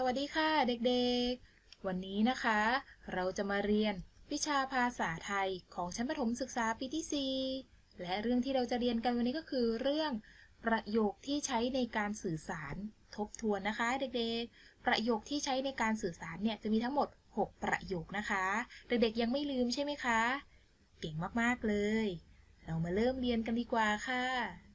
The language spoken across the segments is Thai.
สวัสดีค่ะเด็กๆ วันนี้นะคะ เราจะมาเรียนวิชาภาษาไทยของชั้นประถมศึกษาปีที่ 4 และเรื่องที่เราจะเรียนกันวันนี้ก็คือเรื่องประโยคที่ใช้ในการสื่อสารทบทวนนะคะ เด็กๆ ประโยคที่ใช้ในการสื่อสารเนี่ยจะมีทั้งหมด 6 ประโยคนะคะ เด็กๆยังไม่ลืมใช่ไหมคะ เก่งมากๆเลย เรามาเริ่มเรียนกันดีกว่าค่ะ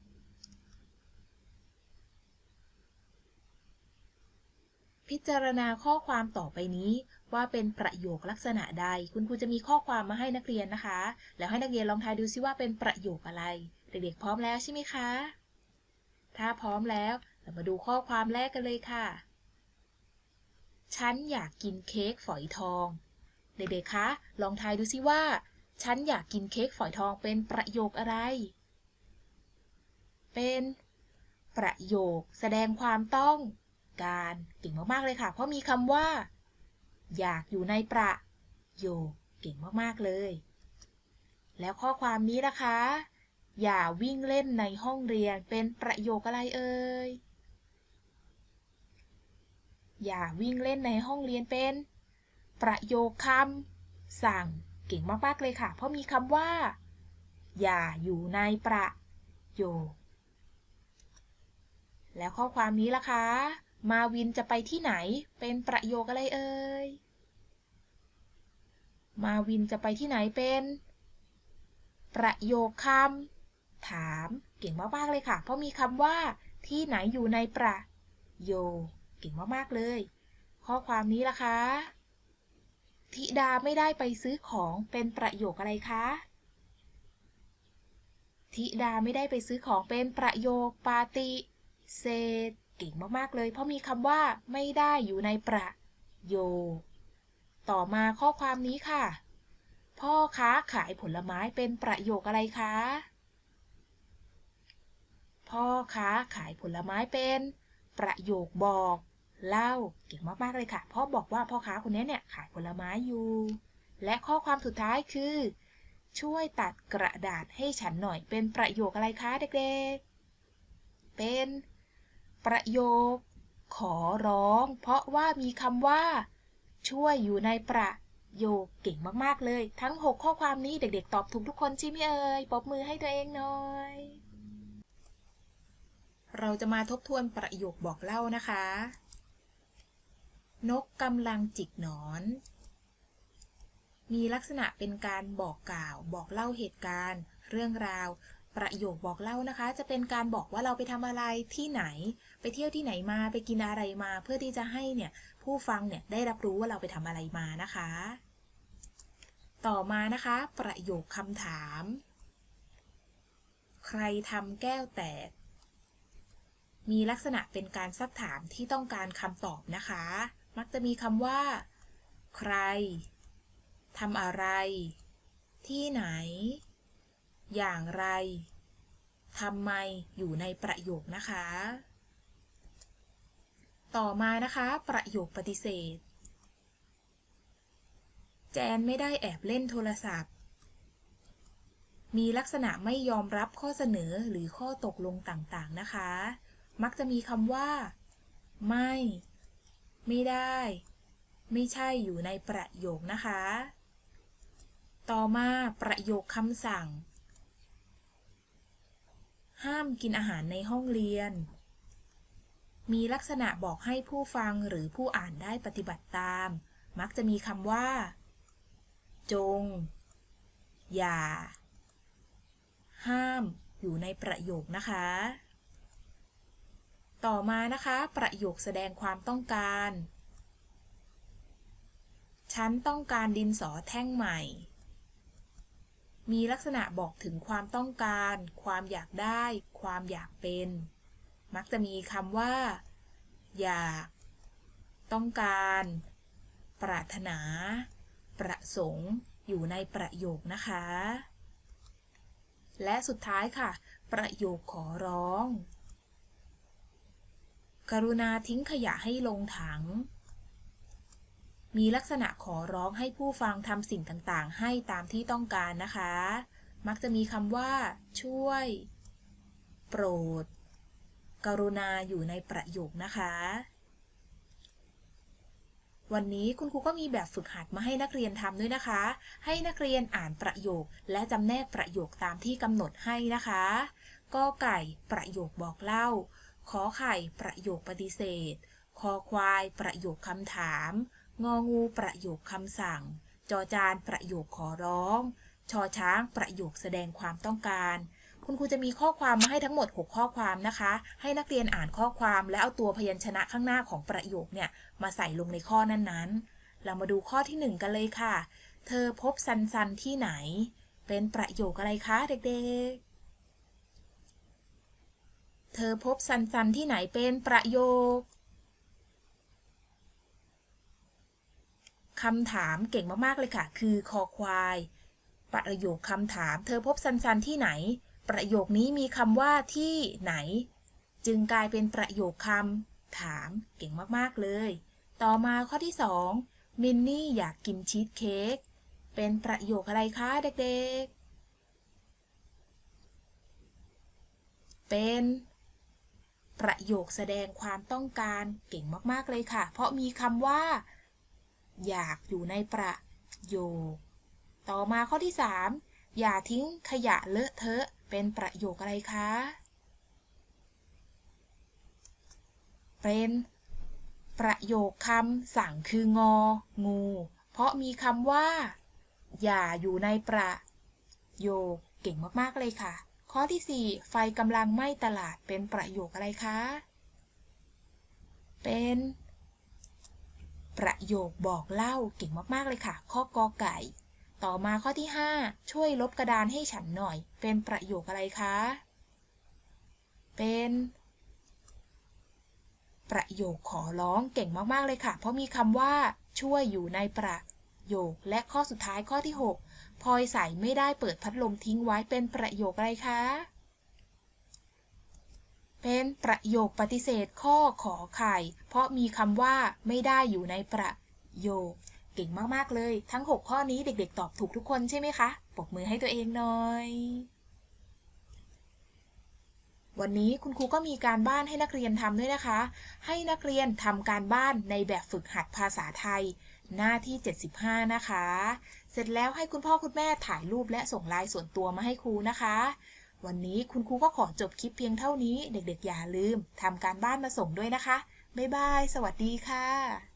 พิจารณาข้อความต่อไปนี้ ว่าเป็นประโยคลักษณะใด คุณครูจะมีข้อความมาให้นักเรียนนะคะ แล้วให้นักเรียนลองทายดูซิว่าเป็นประโยคอะไร เด็กๆพร้อมแล้วใช่ไหมคะ ถ้าพร้อมแล้วเรามาดูข้อความแรกกันเลยค่ะ ฉันอยากกินเค้กฝอยทอง เด็กๆคะลองทายดูซิว่า ฉันอยากกินเค้กฝอยทองเป็นประโยคอะไร เป็น ประโยคแสดงความต้อง การเก่งมากๆเลยค่ะ เพราะมีคำว่า อยากอยู่ในประโยคเก่งมากๆเลย แล้วข้อความนี้นะคะ อย่าวิ่งเล่นในห้องเรียนเป็นประโยคอะไรเอ่ยอย่าวิ่งเล่นในห้องเรียนเป็น ประโยคคำสั่งเก่งมากๆเลยค่ะ เพราะมีคำว่า อย่าอยู่ในประโยค แล้วข้อความนี้ล่ะคะ มาวินจะไปที่ไหน เป็นประโยคอะไรเอ่ย มาวินจะไปที่ไหนเป็น ประโยคคำถาม เก่งมากๆเลยค่ะ เพราะมีคำว่า ที่ไหนอยู่ในประโยคเก่งมากๆเลย ข้อความนี้ล่ะคะธิดาไม่ได้ไปซื้อของเป็นประโยคอะไรคะธิดาไม่ได้ไปซื้อของเป็นประโยคปาติ เศษ ก่งมากๆเลย เพราะมีคำว่าไม่ได้อยู่ในประโยคต่อมาข้อความนี้ค่ะ พ่อค้าขายผลไม้เป็นประโยคอะไรคะ พ่อค้าขายผลไม้เป็น ประโยคบอก เล่าเก่งมากๆเลยค่ะพราะบอกว่าพ่อค้าคนนี้เนี่ยขายผลไม้อยู่ และข้อความสุดท้ายคือ ช่วยตัดกระดาษให้ฉันหน่อยเป็นประโยคอะไรคะเด็กๆ เป็น ประโยค ขอร้อง เพราะว่ามีคำว่า ช่วยอยู่ในประโยคเก่งมากๆเลย ทั้ง 6 ข้อความนี้เด็กๆ ตอบถูกทุกคนใช่ไหมเอ่ยปรบมือให้ตัวเองหน่อย เราจะมาทบทวนประโยคบอกเล่านะคะ นกกำลังจิกหนอน มีลักษณะเป็นการบอกกล่าว บอกเล่าเหตุการณ์ เรื่องราว ประโยคบอกเล่านะคะ จะเป็นการบอกว่าเราไปทำอะไรที่ไหน ไปเที่ยวที่ไหนมาไปกินอะไรมา เพื่อที่จะให้เนี่ยผู้ฟังเนี่ยได้รับรู้ว่าเราไปทำอะไรมานะคะ ต่อมานะคะ ประโยคคำถาม ใครทำแก้วแตก มีลักษณะเป็นการซักถามที่ต้องการคำตอบนะคะ มักจะมีคำว่า ใครทำอะไร ที่ไหน อย่างไรทำไมอยู่ในประโยคนะคะ ต่อมานะคะ ประโยคปฏิเสธ แจนไม่ได้แอบเล่นโทรศัพท์ มีลักษณะไม่ยอมรับข้อเสนอหรือข้อตกลงต่างๆนะคะ มักจะมีคำว่า ไม่ ไม่ได้ ไม่ใช่อยู่ในประโยคนะคะ ต่อมาประโยคคำสั่ง ห้ามกินอาหารในห้องเรียน มีลักษณะบอกให้ผู้ฟังหรือผู้อ่านได้ปฏิบัติตาม มักจะมีคำว่า จง อย่า ห้าม อยู่ในประโยคนะคะ ต่อมานะคะ ประโยคแสดงความต้องการ ฉันต้องการดินสอแท่งใหม่ มีลักษณะบอกถึงความต้องการ ความอยากได้ ความอยากเป็น มักจะมีคำว่า อยาก ต้องการ ปรารถนา ประสงค์ อยู่ในประโยคนะคะ และสุดท้ายค่ะ ประโยคขอร้อง กรุณาทิ้งขยะให้ลงถัง มีลักษณะขอร้องให้ผู้ฟังทำสิ่งต่างๆ ให้ตามที่ต้องการนะคะ มักจะมีคำว่า ช่วย โปรด กรุณาอยู่ในประโยคนะคะ วันนี้คุณครูก็มีแบบฝึกหัดมาให้นักเรียนทำด้วยนะคะ ให้นักเรียนอ่านประโยค และจำแนกประโยคตามที่กำหนดให้นะคะกอไก่ประโยคบอกเล่า ขอไข่ประโยคปฏิเสธ คอควายประโยคคำถาม งองูประโยคคำสั่ง จอจานประโยคขอร้อง ชอช้างประโยคแสดงความต้องการ คุณครูจะมีข้อความมาให้ทั้งหมด 6 ข้อความนะคะ ให้นักเรียนอ่านข้อความและเอาตัวพยัญชนะข้างหน้าของประโยคเนี่ยมาใส่ลงในข้อนั้นๆ เรามาดูข้อที่ 1 กันเลยค่ะ เธอพบซันซันที่ไหน เป็นประโยคอะไรคะเด็กๆ เธอพบซันซันที่ไหนเป็นประโยคคำถามเก่งมากๆเลยค่ะ คือคอควาย ประโยคคำถาม เธอพบซันซันที่ไหน ประโยคนี้มีคำว่าที่ไหน จึงกลายเป็นประโยคคำถามเก่งมากๆเลย ต่อมาข้อที่ 2 มินนี่อยากกินชีสเค้กเป็นประโยคอะไรคะเด็กๆ เป็นประโยคแสดงความต้องการเก่งมาก ๆ เลยค่ะ เพราะมีคำว่า อยากอยู่ในประโยค ต่อมาข้อที่ 3 อย่าทิ้งขยะเลอะเทอะ เป็นประโยคอะไรคะ เป็นประโยคคำสั่งคืองอ งู เพราะมีคำว่า อย่าอยู่ในประโยคเก่งมากๆเลยค่ะ ข้อที่ 4 ไฟกำลังไหม้ตลาดเป็นประโยคอะไรคะ เป็น ประโยคบอกเล่าเก่งมากๆเลยค่ะ ข้อกอไก่ ต่อมาข้อที่ 5 ช่วยลบกระดานให้ฉันหน่อย เป็นประโยคอะไรคะ เป็น ประโยคขอร้องเก่งมากๆเลยค่ะ เพราะมีคำว่า ช่วยอยู่ในประโยค และข้อสุดท้ายข้อที่ 6พลอยใส่ไม่ได้เปิดพัดลมทิ้งไว้เป็นประโยคอะไรคะ เป็นประโยคปฏิเสธข้อขอไข่ เพราะมีคำว่าไม่ได้อยู่ในประโยค เก่งมากๆเลย ทั้ง 6 ข้อนี้เด็กๆ ตอบถูกทุกคนใช่ไหมคะ ปรบมือให้ตัวเองหน่อย วันนี้คุณครูก็มีการบ้านให้นักเรียนทำด้วยนะคะ ให้นักเรียนทำการบ้านในแบบฝึกหัดภาษาไทย หน้าที่ 75 นะคะ เสร็จแล้วให้คุณพ่อคุณแม่ถ่ายรูปและส่งลน์ส่วนตัวมาให้ครูนะคะวันนี้คุณครูก็ขอจบคลิปเพียงเท่านี้ เด็กๆ อย่าลืมทำการบ้านมาส่งด้วยนะคะ บ๊ายบาย สวัสดีค่ะ